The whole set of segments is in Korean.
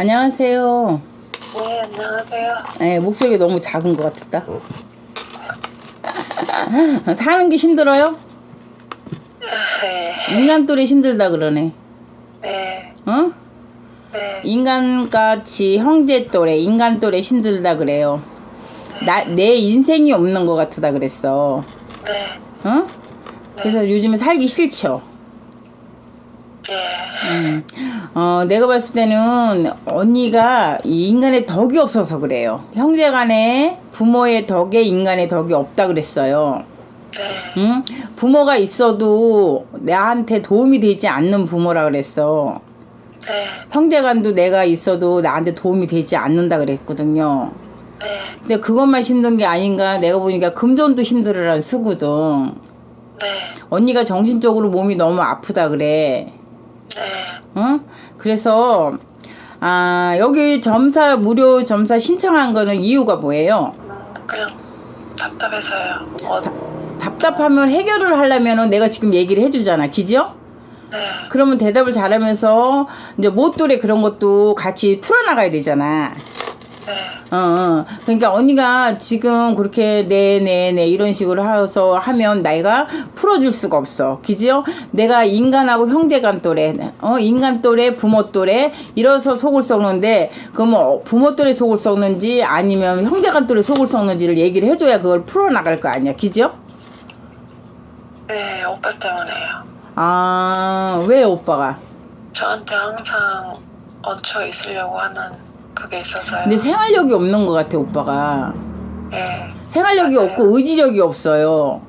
안녕하세요. 네, 안녕하세요. 네, 목소리 너무 작은 것 같았다. 사는 게 힘들어요? 네, 인간 또래 힘들다 그러네. 네, 어? 네, 인간같이 형제 또래, 인간 또래 힘들다 그래요. 나, 내 인생이 없는 것 같다 그랬어. 네, 어? 그래서 요즘에 살기 싫죠. 예, 음. 어, 내가 봤을 때는 언니가 이 인간의 덕이 없어서 그래요. 형제 간에 부모의 덕에 인간의 덕이 없다 그랬어요. 네, 응? 부모가 있어도 나한테 도움이 되지 않는 부모라 그랬어. 네, 형제간도 내가 있어도 나한테 도움이 되지 않는다 그랬거든요. 네, 근데 그것만 힘든 게 아닌가 내가 보니까 금전도 힘들어란 수거든. 네, 언니가 정신적으로 몸이 너무 아프다 그래. 네, 어? 그래서 아 여기 점사 무료 점사 신청한 거는 이유가 뭐예요? 음, 그냥 답답해서요. 어, 답답하면 해결을 하려면은 내가 지금 얘기를 해주잖아, 기지요? 네, 그러면 대답을 잘하면서 이제 못돌에 그런 것도 같이 풀어나가야 되잖아. 네, 어, 어. 그러니까 언니가 지금 그렇게 네네네 이런 식으로 해서 하면 내가 풀어줄 수가 없어. 기지요? 내가 인간하고 형제간 또래, 어 인간 또래, 부모 또래 이래서 속을 썩는데 그뭐 부모 또래 속을 썩는지 아니면 형제간 또래 속을 썩는지를 얘기를 해줘야 그걸 풀어나갈 거 아니야. 기지요? 네, 오빠 때문에요. 아, 왜 오빠가? 저한테 항상 얹혀 있으려고 하는 그게 있어서요. 근데 생활력이 없는 것 같아, 오빠가. 네, 생활력이 맞아요. 없고 의지력이 없어요.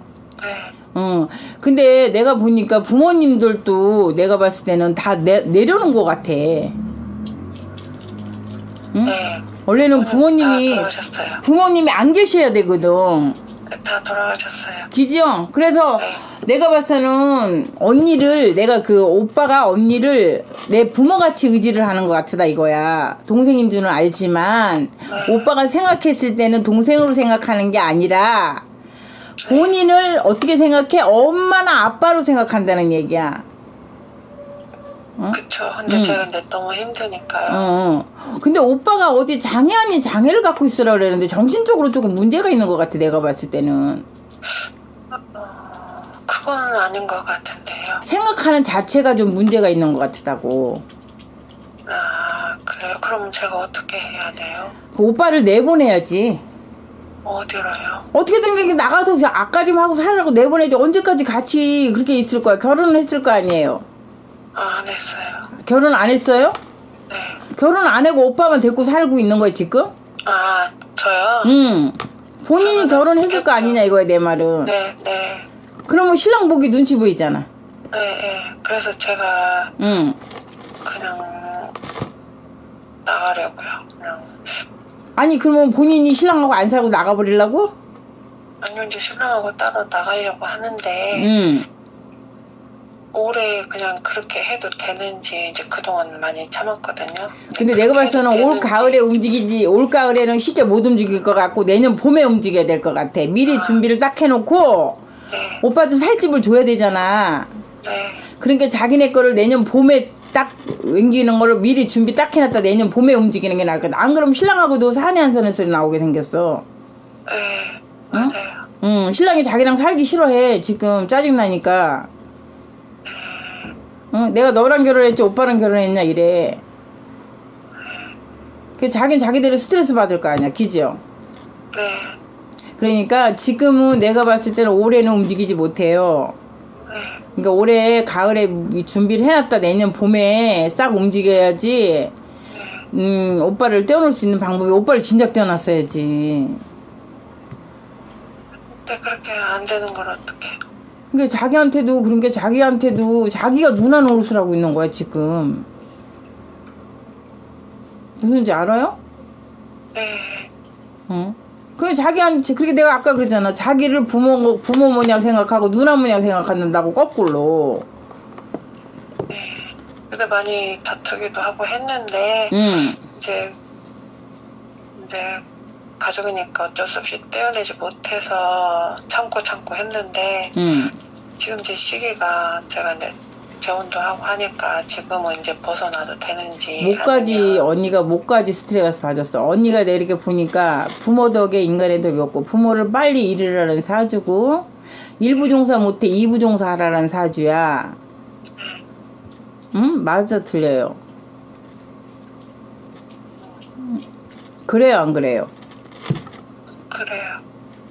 네, 어. 근데 내가 보니까 부모님들도 내가 봤을 때는 다 내, 내려놓은 것 같아. 응? 네. 원래는 부모님이. 부모님이 안 계셔야 되거든. 네, 다 돌아가셨어요. 기지요? 그래서 네. 내가 봐서는 언니를, 내가 그 오빠가 언니를 내 부모같이 의지를 하는 것 같다 이거야. 동생인 줄은 알지만, 네. 오빠가 생각했을 때는 동생으로 생각하는 게 아니라, 본인을 어떻게 생각해? 엄마나 아빠로 생각한다는 얘기야. 그쵸. 근데 응. 제가 근데 너무 힘드니까요. 어. 어. 근데 오빠가 어디 장애 아닌 장애를 갖고 있으라 그러는데 정신적으로 조금 문제가 있는 것 같아, 내가 봤을 때는. 어, 그건 아닌 것 같은데요. 생각하는 자체가 좀 문제가 있는 것 같다고. 아, 그래요? 그럼 제가 어떻게 해야 돼요? 그 오빠를 내보내야지. 어디로요? 어떻게든 나가서 그냥 앞가림하고 살라고 내보내지. 언제까지 같이 그렇게 있을 거야? 결혼을 했을 거 아니에요? 아, 안 했어요. 결혼 안 했어요? 네. 결혼 안 하고 오빠만 데리고 살고 있는 거야, 지금? 아, 저요? 응. 본인이 저는 결혼했을 거. 아니냐, 이거야, 내 말은. 네, 네. 그러면 신랑 보기 눈치 보이잖아. 네, 네. 그래서 제가 응. 그냥 나가려고요. 그냥. 아니, 그러면 본인이 신랑하고 안 살고 나가버리려고? 아니면 이제 신랑하고 따로 나가려고 하는데, 응. 올해 그냥 그렇게 해도 되는지 이제 그동안 많이 참았거든요. 근데 내가 봐서는 올. 가을에 움직이지 올 가을에는 쉽게 못 움직일 것 같고 내년 봄에 움직여야 될 것 같아. 미리 준비를 딱 해놓고 네, 오빠도 살집을 줘야 되잖아. 네. 그러니까 자기네 거를 내년 봄에 딱 옮기는 거를 미리 준비 딱 해놨다 내년 봄에 움직이는 게 나을 거다. 안 그러면 신랑하고도 산에 안 사는 소리 나오게 생겼어. 네, 맞아요. 응 신랑이 자기랑 살기 싫어해. 지금 짜증나니까 응 내가 너랑 결혼했지 오빠랑 결혼했냐 이래 그 자긴 자기들이 스트레스 받을 거 아니야 기지요 네, 그러니까 지금은 내가 봤을 때는 올해는 움직이지 못해요. 네, 그러니까 올해 가을에 이 준비를 해놨다 내년 봄에 싹 움직여야지. 음 오빠를 떼어놓을 수 있는 방법이 오빠를 진작 떼어놨어야지. 근데 그렇게 안 되는 걸 어떻게? 그러니까 자기한테도 그런 게 자기한테도 자기가 누나 노릇을 하고 있는 거야 지금. 무슨 지 알아요? 네, 어? 그 자기한테 그렇게 내가 아까 그랬잖아. 자기를 부모 부모 뭐냐 생각하고 누나 뭐냐 생각한다고 거꾸로. 근데 많이 다투기도 하고 했는데 응. 이제 이제 가족이니까 어쩔 수 없이 떼어내지 못해서 참고 참고 했는데 응. 지금 제 시기가 제가 이제 재혼도 하고 하니까 지금은 이제 벗어나도 되는지 목까지 아니면 언니가 목까지 스트레스 받았어. 언니가 내 이렇게 보니까 부모 덕에 인간의 덕이 없고 부모를 빨리 잃으라는 사주고 일부 종사 못해 이부 종사 하라는 사주야. 응? 맞아 틀려요. 음, 그래요 안? 그래요.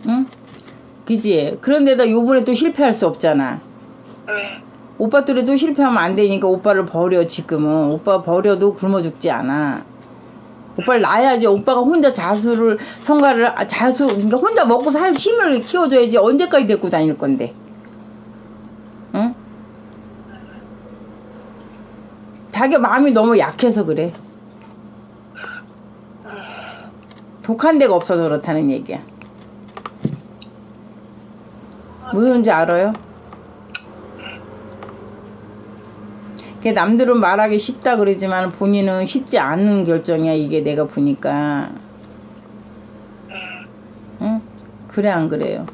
응? 그지? 그런데다 요번에 또 실패할 수 없잖아. 왜? 오빠 또래 또 실패하면 안 되니까 오빠를 버려 지금은 오빠 버려도 굶어 죽지 않아 오빠를 낳아야지 오빠가 혼자 자수를 성가를 아, 자수 그러니까 혼자 먹고 살 힘을 키워줘야지 언제까지 데리고 다닐 건데 응? 자기 마음이 너무 약해서 그래 독한 데가 없어서 그렇다는 얘기야 무슨 소리인지 알아요? 그게 남들은 말하기 쉽다 그러지만 본인은 쉽지 않은 결정이야 이게 내가 보니까 응? 그래 안 그래요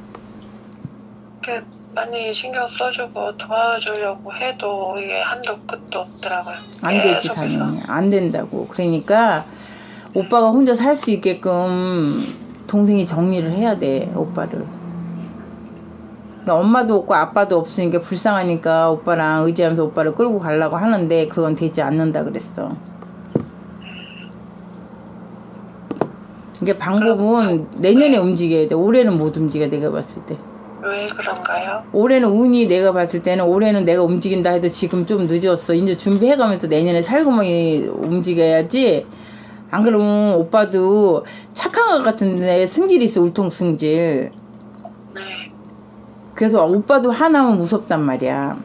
이렇게 많이 신경 써주고 도와주려고 해도 이게 한도 끝도 없더라고요. 안 되지 계속해서. 당연히 안 된다고 그러니까 오빠가 혼자 살 수 있게끔 동생이 정리를 해야 돼 오빠를 엄마도 없고 아빠도 없으니까 불쌍하니까 오빠랑 의지하면서 오빠를 끌고 가려고 하는데 그건 되지 않는다 그랬어 이게 방법은 내년에 움직여야 돼 올해는 못 움직여 내가 봤을 때 왜 그런가요? 올해는 운이 내가 봤을 때는 올해는 내가 움직인다 해도 지금 좀 늦었어. 이제 준비해가면서 내년에 살구멍이 움직여야지. 안 그러면 오빠도 착한 것 같은데 승질이 있어 울퉁승질. 네. 그래서 오빠도 하나면 무섭단 말이야.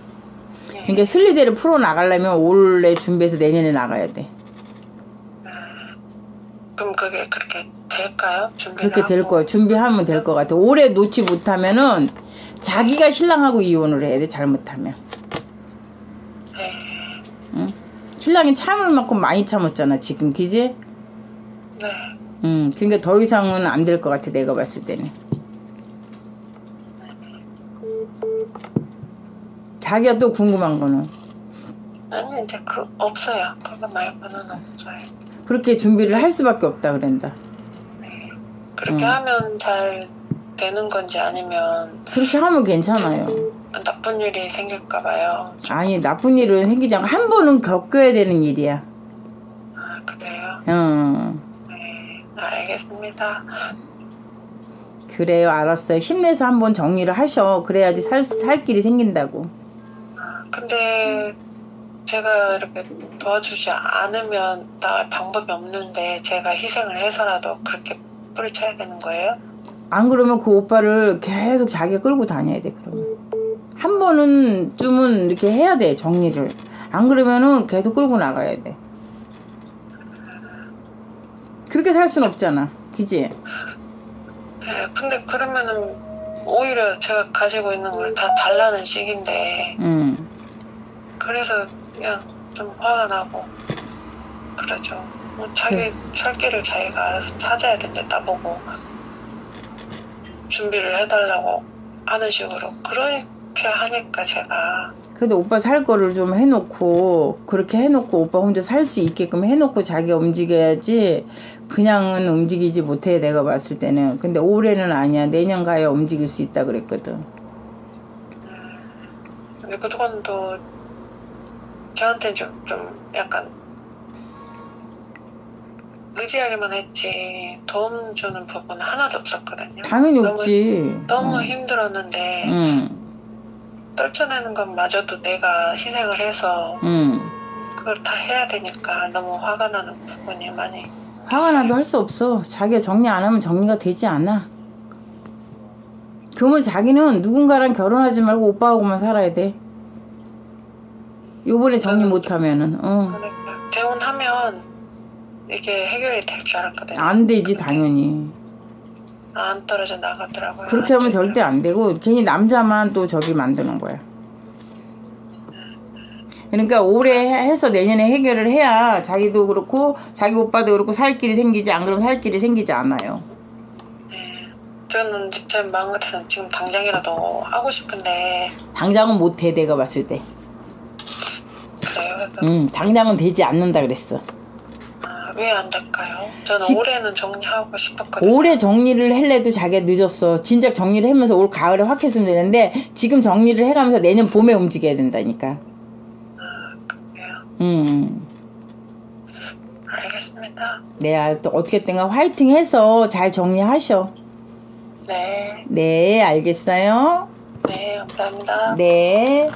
네. 그러니까 슬리대를 풀어 나가려면 올해 준비해서 내년에 나가야 돼. 그럼 그게 그렇게 될까요? 준비를 그렇게 될. 거야. 준비하면 될 것 같아. 올해 놓지 못하면은 자기가 신랑하고 이혼을 해야 돼. 잘못하면. 네. 응? 신랑이 참을 만큼 많이 참았잖아. 지금 기지? 네. 음, 그러니까 더 이상은 안 될 것 같아 내가 봤을 때는. 자기가 또 궁금한 거는 아니 이제 그 없어요. 그거 말고는 없어요. 그렇게 준비를 할 수밖에 없다 그랬다. 그렇게 음. 하면 잘 되는 건지 아니면 그렇게 하면 괜찮아요. 나쁜 일이 생길까 봐요. 아니 나쁜 일은 생기지 않고 한 번은 겪어야 되는 일이야. 아 그래요? 어, 네. 알겠습니다. 그래요 알았어요. 힘내서 한번 정리를 하셔. 그래야지 살, 살 길이 생긴다고. 아, 근데 제가 이렇게 도와주지 않으면 나갈 방법이 없는데 제가 희생을 해서라도 그렇게 뿌리쳐야 되는 거예요? 안 그러면 그 오빠를 계속 자기가 끌고 다녀야 돼 그러면. 한 번은 쯤은 이렇게 해야 돼 정리를. 안 그러면은 계속 끌고 나가야 돼. 그렇게 살 순 없잖아 그지? 네, 근데 그러면은 오히려 제가 가지고 있는 걸 다 달라는 식인데. 응 그래서 그냥 좀 화가 나고 그러죠. 뭐 자기 네. 살 길을 자기가 알아서 찾아야 된대 나보고 준비를 해달라고 하는 식으로 그렇게 하니까 제가 그래도 오빠 살 거를 좀 해놓고 그렇게 해놓고 오빠 혼자 살 수 있게끔 해놓고 자기가 움직여야지 그냥은 움직이지 못해 내가 봤을 때는 근데 올해는 아니야 내년 가야 움직일 수 있다 그랬거든 근데 그동안도 저한테 좀, 좀 약간 의지하기만 했지 도움 주는 부분은 하나도 없었거든요. 당연히 너무- 없지 너무 응. 힘들었는데 응. 떨쳐내는 것마저도 내가 희생을 해서 응. 그걸 다 해야 되니까 너무 화가 나는 부분이 많이 화가 나도 할 수 없어. 자기가 정리 안 하면 정리가 되지 않아. 그러면 자기는 누군가랑 결혼하지 말고 오빠하고만 살아야 돼. 요번에 정리 못하면은, 어. 그러니까 재혼하면 이게 해결이 될 줄 알았거든요. 안 되지, 당연히. 안 떨어져 나가더라고요. 그렇게 하면 안 절대 안 되고, 괜히 남자만 또 저기 만드는 거야. 그러니까 올해 해- 해서 내년에 해결을 해야 자기도 그렇고, 자기 오빠도 그렇고 살 길이 생기지, 안 그러면 살 길이 생기지 않아요. 네. 저는 제 마음 같아서는 지금 당장이라도 하고 싶은데 당장은 못해, 내가 봤을 때. 음, 당장은 되지 않는다 그랬어. 아, 왜 안 될까요? 저는 지- 올해는 정리하고 싶었거든요. 올해 정리를 할래도 자기가 늦었어. 진작 정리를 하면서 올 가을에 확 했으면 되는데 지금 정리를 해가면서 내년 봄에 움직여야 된다니까. 그래요. 음. 알겠습니다. 네, 또 어떻게든가 화이팅 해서 잘 정리하셔. 네, 네, 알겠어요. 네, 감사합니다. 네.